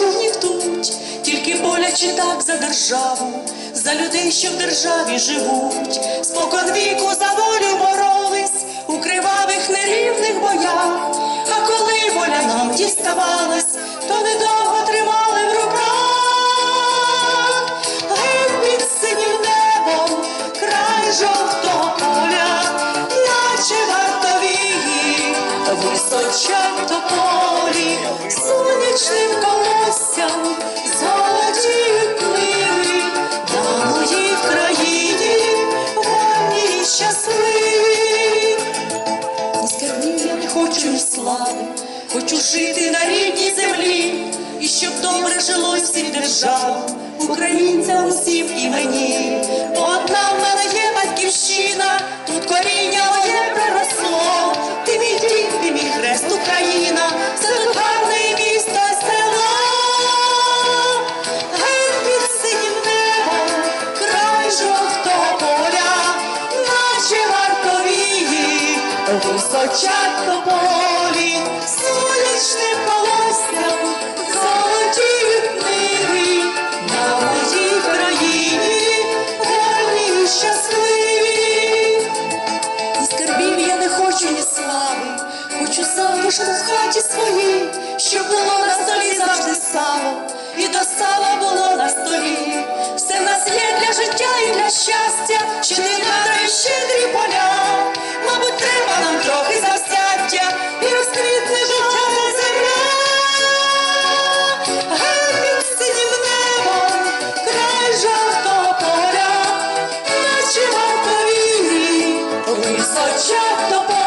шумні втуть, тільки боляче так за державу, за людей, що в державі живуть, спокон віку за волю боролись у кривавих нерівних боях. А коли воля нам діставалась, то недовго тримали в руках. Геть під синім небом, край жовтого поля, наче вартовії, височать хочу хочу жити на рідній землі, і щоб добре жилось всім державам, українцям усім і мені. Одна в мене є батьківщина, тут коріння моє приросло. Ти мій дім, ти мій хрест, Україна, це тут гарне місто село. Геть під синім край жовтого поля, наче вартовії, височать тополі, затишку в хаті своїй, щоб було на столі завжди сало, і до сала було на столі. Все в є для життя і для щастя, щедрі надра і щедрі поля. Мабуть, треба нам трохи завзяття і розквітне життя та земля. Геть під синім небом, край жовтого поля, наче вартові, височать тополі.